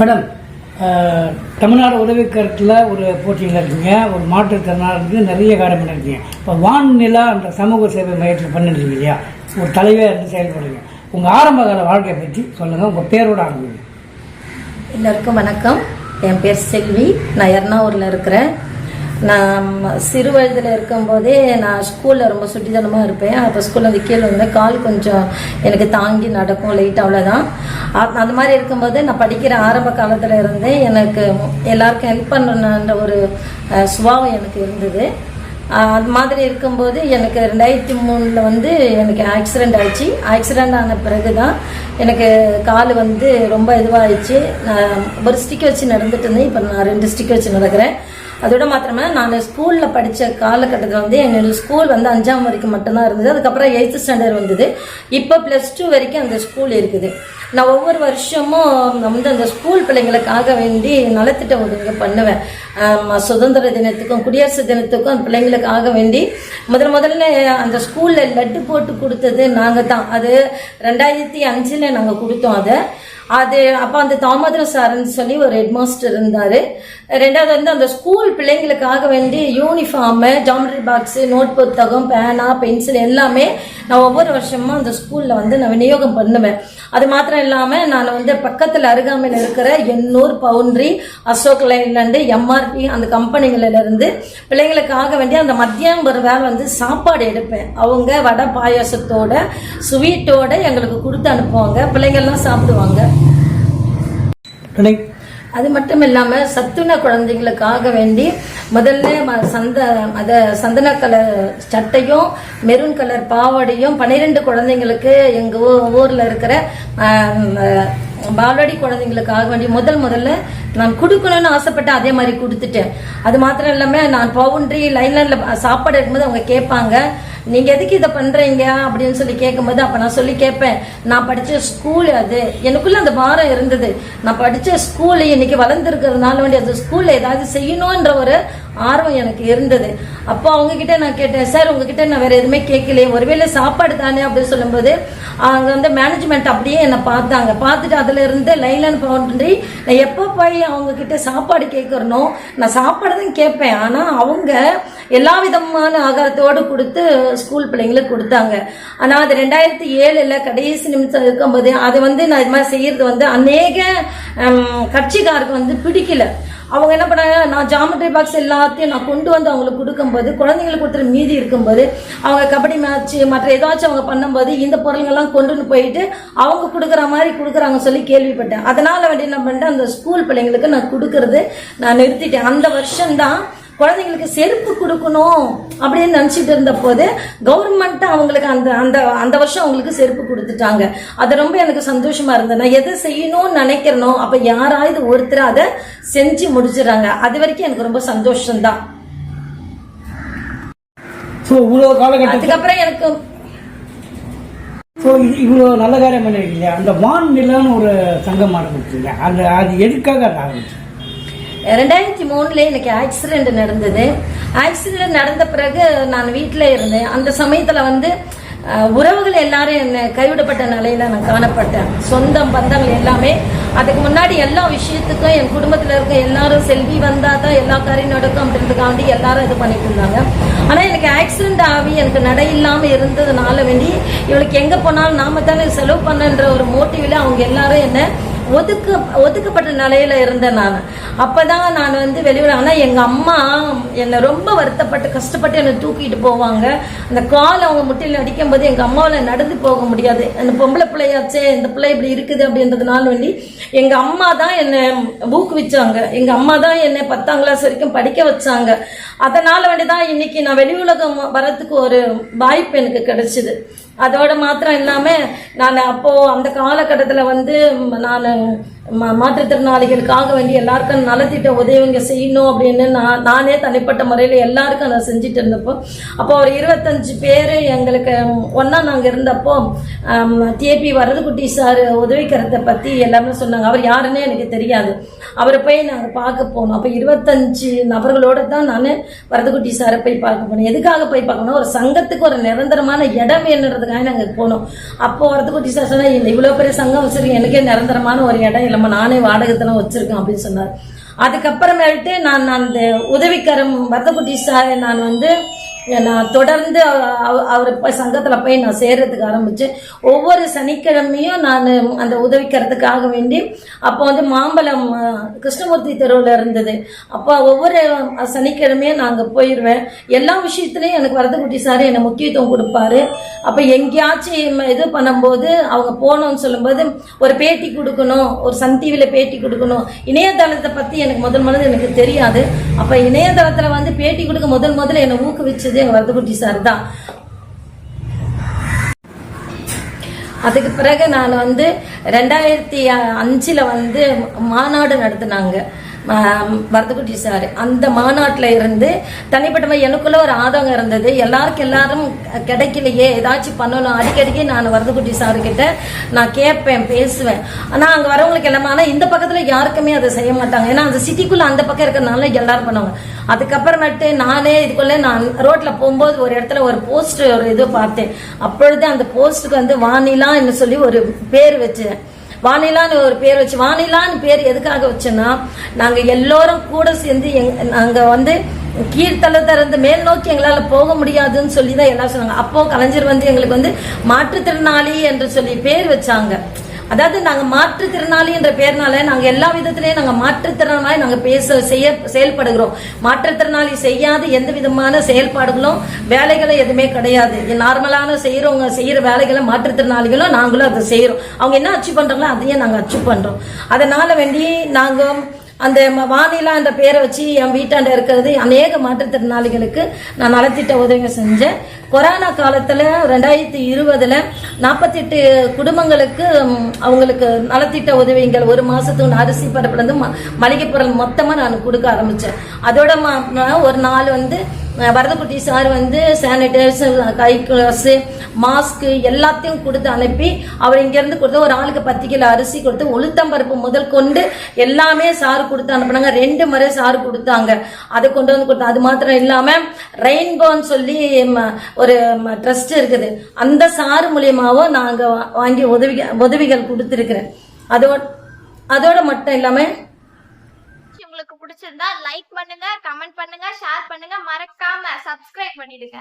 Madam Tamil Nadu உதவிக்கரத்தில் ஒரு போட்டியில் இருக்கீங்க ஒரு மாற்றுத்திறனாளருக்கு நிறைய காரியம் பண்ணியிருக்கீங்க இப்போ வான்நிலா என்ற சமூக சேவை மையத்தில் பண்ணிருக்கீங்க இல்லையா? ஒரு தலைவர் இருந்து செயல்படுறீங்க உங்கள் ஆரம்ப கால வாழ்க்கையை பற்றி சொல்லுங்கள் உங்கள் பேரோட ஆரம்பிங்க எல்லோருக்கும் வணக்கம். என் பேர் செல்வி. நான் எர்ணாவூரில் இருக்கிறேன். நான் சிறு வயதில் இருக்கும்போதே நான் ஸ்கூலில் ரொம்ப சுட்டித்தனமாக இருப்பேன். அப்போ ஸ்கூலில் வந்து கீழே வந்து கால் கொஞ்சம் எனக்கு தாங்கி நடக்கும் லைட் அவ்வளோதான் அந்த மாதிரி இருக்கும்போது நான் படிக்கிற ஆரம்ப காலத்தில் இருந்தே எனக்கு எல்லாருக்கும் ஹெல்ப் பண்ணணுன்ற ஒரு சுபாவம் எனக்கு இருந்தது. அது மாதிரி இருக்கும்போது எனக்கு ரெண்டாயிரத்தி மூணில் வந்து எனக்கு ஆக்சிடெண்ட் ஆயிடுச்சு. ஆக்சிடெண்ட் ஆன பிறகு தான் எனக்கு கால் வந்து ரொம்ப இதுவாகிடுச்சு நான் ஒரு ஸ்டிக் வச்சு நடந்துட்டு இருந்தேன். இப்போ நான் ரெண்டு ஸ்டிக் வச்சு நடக்கிறேன். அதோட மாத்திரமே நான் ஸ்கூலில் படித்த காலகட்டத்தில் வந்து என்னோட ஸ்கூல் வந்து அஞ்சாம் வரைக்கும் மட்டும்தான் இருந்தது. அதுக்கப்புறம் எயித்து ஸ்டாண்டர்ட் வந்தது. இப்போ ப்ளஸ் டூ வரைக்கும் அந்த ஸ்கூல் இருக்குது. நான் ஒவ்வொரு வருஷமும் நான் வந்து அந்த ஸ்கூல் பிள்ளைங்களுக்காக வேண்டி நலத்திட்ட உதவிங்க பண்ணுவேன். சுதந்திர தினத்துக்கும் குடியரசு தினத்துக்கும் அந்த பிள்ளைங்களுக்காக வேண்டி முதல் முதல்ல அந்த ஸ்கூலில் லட்டு போட்டு கொடுத்தது நாங்கள் தான் அது ரெண்டாயிரத்தி அஞ்சில் நாங்கள் கொடுத்தோம் அதை. அது அப்போ அந்த தாமோதர சார்னு சொல்லி ஒரு ஹெட் மாஸ்டர் இருந்தார். ரெண்டாவது வந்து அந்த ஸ்கூல் பிள்ளைங்களுக்காக வேண்டி யூனிஃபார்மு ஜாமெட்ரி பாக்ஸு நோட் புத்தகம் பேனா பென்சில் எல்லாமே நான் ஒவ்வொரு வருஷமும் அந்த ஸ்கூலில் வந்து நான் விநியோகம் பண்ணுவேன். அது மாத்திரம் இல்லாமல் நான் வந்து பக்கத்தில் அருகாமையில் இருக்கிற எண்ணூர் பவுண்ட்ரி அசோக் லைன்லேருந்து எம்ஆர்பி அந்த கம்பெனிகளில இருந்து பிள்ளைங்களுக்காக வேண்டி அந்த மத்தியானம் ஒரு வேலை வந்து சாப்பாடு எடுப்பேன். அவங்க வடை பாயாசத்தோட ஸ்வீட்டோட எங்களுக்கு கொடுத்து அனுப்புவாங்க. பிள்ளைங்கள்லாம் சாப்பிடுவாங்க. அது மட்டும் இல்லாம சத்துண குழந்தைங்களுக்காக வேண்டி முதல்ல சந்த அத சந்தன கலர் சட்டையும் மெரூன் கலர் பாவாடையும் பன்னிரெண்டு குழந்தைங்களுக்கு எங்க ஊர்ல இருக்கிற பாலாடி குழந்தைங்களுக்காக வேண்டி முதல் முதல்ல நான் கொடுக்கணும்னு ஆசைப்பட்டேன் அதே மாதிரி கொடுத்துட்டேன். அது மாத்திரம் இல்லாம நான் பவுண்ட்ரி லைன்ல சாப்பாடு எடுக்கும்போது அவங்க கேட்பாங்க. நீங்க எதுக்கு இதை பண்றீங்க அப்படின்னு சொல்லி கேட்கும்போது அப்ப நான் சொல்லி கேட்பேன். நான் படிச்ச ஸ்கூல் அது. எனக்குள்ள அந்த பாரம் இருந்தது. நான் படிச்ச ஸ்கூல் இன்னைக்கு வளர்ந்துருக்கிறதுனால வேண்டிய அந்த ஸ்கூல்ல ஏதாவது செய்யணும்ன்ற ஒரு ஆர்வம் எனக்கு இருந்தது. அப்போ அவங்க கிட்ட நான் கேட்டேன் சார் உங்ககிட்ட நான் வேற எதுவுமே கேட்கலையே. ஒருவேளை சாப்பாடு தானே? அப்படின்னு சொல்லும்போது அங்க வந்து மேனேஜ்மெண்ட் அப்படியே என்னை பார்த்தாங்க. பார்த்துட்டு அதுல இருந்து லைன் பவுண்டரி நான் எப்போ போய் அவங்க கிட்ட சாப்பாடு கேட்கறனோ நான் சாப்பாடு தான் கேட்பேன். ஆனா அவங்க எல்லா விதமான ஆகாரத்தோடு கொடுத்து ஸ்கூல் பிள்ளைங்களுக்கு கொடுத்தாங்க. ஆனால் அது ரெண்டாயிரத்தி ஏழில் கடைசி நிமிஷம் இருக்கும்போது அது வந்து நான் இது மாதிரி செய்யறது வந்து அநேக கட்சிக்காருக்கு வந்து பிடிக்கல. அவங்க என்ன பண்ணாங்க நான் ஜாமெட்ரி பாக்ஸ் எல்லாத்தையும் நான் கொண்டு வந்து அவங்களுக்கு கொடுக்கும்போது குழந்தைங்களுக்கு கொடுத்துற மீதி இருக்கும்போது அவங்க கபடி மேட்ச் மற்ற ஏதாச்சும் அவங்க பண்ணும்போது இந்த பொருள்கள்லாம் கொண்டுன்னு போயிட்டு அவங்க கொடுக்குற மாதிரி கொடுக்குறாங்க சொல்லி கேள்விப்பட்டேன். அதனால வேண்டி என்ன பண்ணிட்டேன் அந்த ஸ்கூல் பிள்ளைங்களுக்கு நான் கொடுக்கறது நான் நிறுத்திட்டேன். அந்த வருஷம்தான் குழந்தைங்களுக்கு செருப்பு கொடுக்கணும் அப்படின்னு நினைச்சிட்டு இருந்த போது கவர்மெண்ட் அவங்களுக்கு அந்த அந்த அந்த வருஷம் அவங்களுக்கு செருப்பு கொடுத்துட்டாங்க. அது ரொம்ப எனக்கு சந்தோஷமா இருந்தது. நான் எதை செய்யணும்னு நினைக்கிறனோ அப்ப யாராவது ஒருத்தர் அதை செஞ்சு முடிச்சிடறாங்க. அது வரைக்கும் எனக்கு ரொம்ப சந்தோஷம்தான். அதுக்கப்புறம் எனக்கு ஸோ இவ்வளோ நல்ல காரியம் பண்ணிருக்கீங்க அந்த வான்நிலான்னு ஒரு சங்கம் ஆரம்பிச்சிங்க அந்த அது எதுக்காக ஆரம்பிச்சு? ரெண்டாயிரத்தி மூணுல எனக்கு ஆக்சிடென்ட் நடந்தது. ஆக்சிடென்ட் நடந்த பிறகு நான் வீட்டில் இருந்தேன். அந்த சமயத்தில் வந்து உறவுகள் எல்லாரும் என்ன கைவிடப்பட்ட நிலையில நான் காணப்பட்டேன். சொந்தம் பந்தங்கள் எல்லாமே. அதுக்கு முன்னாடி எல்லா விஷயத்துக்கும் என் குடும்பத்தில் இருக்க எல்லாரும் செல்வி வந்தா தான் எல்லா காரியம் நடக்கும் அப்படின்றதுக்காண்டி எல்லாரும் இது பண்ணிட்டு இருந்தாங்க. ஆனால் எனக்கு ஆக்சிடென்ட் ஆகி எனக்கு நடை இல்லாமல் இருந்ததுனால வேண்டி இவளுக்கு எங்கே போனாலும் நாம தானே செலவு பண்ணன்ற ஒரு மோட்டிவில் அவங்க எல்லாரும் என்ன ஒதுக்க ஒதுக்கப்பட்ட நிலையில இருந்தேன் நான். அப்பதான் நான் வந்து வெளியூர் ஆனா எங்க அம்மா என்னை ரொம்ப வருத்தப்பட்டு கஷ்டப்பட்டு என்னை தூக்கிட்டு போவாங்க. அந்த கால் அவங்க முட்டையில் அடிக்கும் போது எங்க அம்மாவால நடந்து போக முடியாது. அந்த பொம்பளை பிள்ளையாச்சே இந்த பிள்ளை இப்படி இருக்குது அப்படின்றதுனால வேண்டி எங்க அம்மா தான் என்னை ஊக்குவிச்சாங்க. எங்க அம்மா தான் என்னை பத்தாம் கிளாஸ் வரைக்கும் படிக்க வச்சாங்க. அதனால வேண்டிதான் இன்னைக்கு நான் வெளி உலகம் வரத்துக்கு ஒரு வாய்ப்பு எனக்கு கிடைச்சிது. அதோட மாத்திரம் இல்லாம நான் அப்போ அந்த காலகட்டத்தில் வந்து நான் மாற்றுத்திறனாளிகளுக்காக வேண்டி எல்லாருக்கும் நலத்திட்ட உதவிங்க செய்யணும் அப்படின்னு நான் நானே தனிப்பட்ட முறையில் எல்லாருக்கும் நான் செஞ்சுட்டு இருந்தப்போ அப்போ ஒரு இருபத்தஞ்சு பேர் எங்களுக்கு ஒன்றா நாங்கள் இருந்தப்போ டிஏபி வரதுக்குட்டி சார் உதவிக்கிறத பற்றி எல்லாமே சொன்னாங்க. அவர் யாருன்னே எனக்கு தெரியாது. அவரை போய் நாங்கள் பார்க்க போனோம். அப்போ இருபத்தஞ்சு நபர்களோட தான் நான் வரதுக்குட்டி சாரை போய் பார்க்க போனேன் எதுக்காக போய் பார்க்கணும் ஒரு சங்கத்துக்கு ஒரு நிரந்தரமான இடம் வேணுன்றதுக்காக நாங்கள் போனோம். அப்போ வரதுக்குட்டி சார் சொன்னால் இவ்வளோ பெரிய சங்கம் வச்சுருக்கேன் எனக்கே நிரந்தரமான ஒரு இடம் இல்லை. நம்ம நானே வாடகத்தெல்லாம் வச்சிருக்கேன் அப்படின்னு சொன்னார். அதுக்கப்புறமேட்டு நான் அந்த உதவிக்கரம் வத்தக்குட்டி சார் நான் வந்து நான் தொடர்ந்து அவ- அவர் போய் சங்கத்தில் போய் நான் சேர்றதுக்கு ஆரம்பித்தேன் ஒவ்வொரு சனிக்கிழமையும் நான் அந்த உதவிக்கிறதுக்காக வேண்டி அப்போ வந்து மாம்பழம் கிருஷ்ணமூர்த்தி தெருவில் இருந்தது. அப்போ ஒவ்வொரு சனிக்கிழமையும் நான் அங்கே போயிடுவேன் எல்லா விஷயத்துலையும் எனக்கு வரதுக்குட்டி சார் என்னை முக்கியத்துவம் கொடுப்பாரு. அப்போ எங்கேயாச்சும் இது பண்ணும்போது அவங்க போகணும்னு சொல்லும்போது ஒரு பேட்டி கொடுக்கணும் ஒரு சன் டிவியில் பேட்டி கொடுக்கணும். இணையதளத்தை பற்றி எனக்கு முதல் முதல்ல எனக்கு தெரியாது. அப்போ இணையதளத்தில் வந்து பேட்டி கொடுக்க முதல் முதல்ல என்னை ஊக்குவிச்சது எங்கள் வரதுக்குட்டி சார் தான். அதுக்கு பிறகு நான் வந்து ரெண்டாயிரத்தி அஞ்சில் வந்து மாநாடு நடத்தினாங்க. வரதுக்குட்டி சார். அந்த மாநாட்டில் இருந்து தனிப்பட்ட எனக்குள்ள ஒரு ஆதங்கம் இருந்தது. எல்லாருக்கும் எல்லாரும் கிடைக்கலையே ஏதாச்சும் பண்ணணும். அடிக்கடிக்கு நான் வரதுக்குட்டி சாருக்கிட்ட நான் கேட்பேன் பேசுவேன். ஆனால் அங்கே வரவங்களுக்கு எல்லாமே ஆனால் இந்த பக்கத்தில் யாருக்குமே அதை செய்ய மாட்டாங்க. ஏன்னா அந்த சிட்டிக்குள்ளே அந்த பக்கம் இருக்கிறதுனால எல்லாரும் பண்ணுவாங்க. அதுக்கப்புறமேட்டு நானே இதுக்குள்ளே நான் ரோட்டில் போகும்போது ஒரு இடத்துல ஒரு போஸ்ட் ஒரு இது பார்த்தேன். அப்பொழுது அந்த போஸ்ட்டுக்கு வந்து வானிலான்னு சொல்லி ஒரு பேர் வச்சேன். வானிலான்னு ஒரு பேர் வச்சு வானிலான்னு பேர் எதுக்காக வச்சோன்னா நாங்க எல்லோரும் கூட சேர்ந்து எங் நாங்க வந்து கீழ்த்தளத்தை இருந்து மேல் நோக்கி எங்களால் போக முடியாதுன்னு சொல்லி தான் எல்லாரும் சொன்னாங்க. அப்போ கலைஞர் வந்து எங்களுக்கு வந்து மாற்றுத்திறனாளி என்று சொல்லி பேர் வச்சாங்க. அதாவது நாங்க மாற்றுத்திறனாளி என்ற பேர்னால நாங்க எல்லா விதத்திலயும் நாங்க மாற்றுத்திறனாளி நாங்க பேச செய்ய செயல்படுகிறோம். மாற்றுத்திறனாளி செய்யாத எந்த விதமான செயல்பாடுகளும் வேலைகளும் எதுவுமே கிடையாது. நார்மலான செய்யறவங்க செய்யற வேலைகளை மாற்றுத்திறனாளிகளும் நாங்களும் அதை செய்யறோம் அவங்க என்ன அச்சீவ் பண்றாங்களோ அதையே நாங்க அச்சீவ் பண்றோம். அதனால வேண்டி நாங்க அந்த ம- வானிலா என்ற பேரை வச்சு என் வீட்டாண்ட இருக்கிறது அநேக மாற்றுத்திறனாளிகளுக்கு நான் நலத்திட்ட உதவிகள் செஞ்சேன். கொரோனா காலத்தில் ரெண்டாயிரத்தி இருபதில் நாற்பத்தெட்டு குடும்பங்களுக்கு அவங்களுக்கு நலத்திட்ட உதவிகள் ஒரு மாசத்துக்கு அரிசி பரப்புலேருந்து ம- மளிகை பொருள் மொத்தமா நான் கொடுக்க ஆரம்பிச்சேன். அதோட ஒரு நாள் வந்து வரதக்குட்டி சார் வந்து சானிடைசர் கை கிளாஸ் மாஸ்க் எல்லாத்தையும் கொடுத்து அனுப்பி அவர் இங்கேருந்து கொடுத்து ஒரு ஆளுக்கு பத்து கிலோ அரிசி கொடுத்து உளுத்தம்பருப்பு முதல் கொண்டு எல்லாமே சார் கொடுத்து அனுப்புனாங்க. ரெண்டு முறை சார் கொடுத்தாங்க. அதை கொண்டு வந்து கொடுத்தா அது மாத்திரம் இல்லாமல் ரெயின்போன்னு சொல்லி ம, ஒரு ட்ரஸ்ட் இருக்குது. அந்த சார் மூலியமாவும் நாங்க நாங்கள் வாங்கி உதவி உதவிகள் கொடுத்துருக்குறேன். அதோட அதோட மட்டும் இல்லாமல் உங்களுக்கு பிடிச்சிருந்தா லைக் பண்ணுங்க கமெண்ட் பண்ணுங்க ஷேர் பண்ணுங்க. மறக்காம சப்ஸ்கிரைப் பண்ணிடுங்க.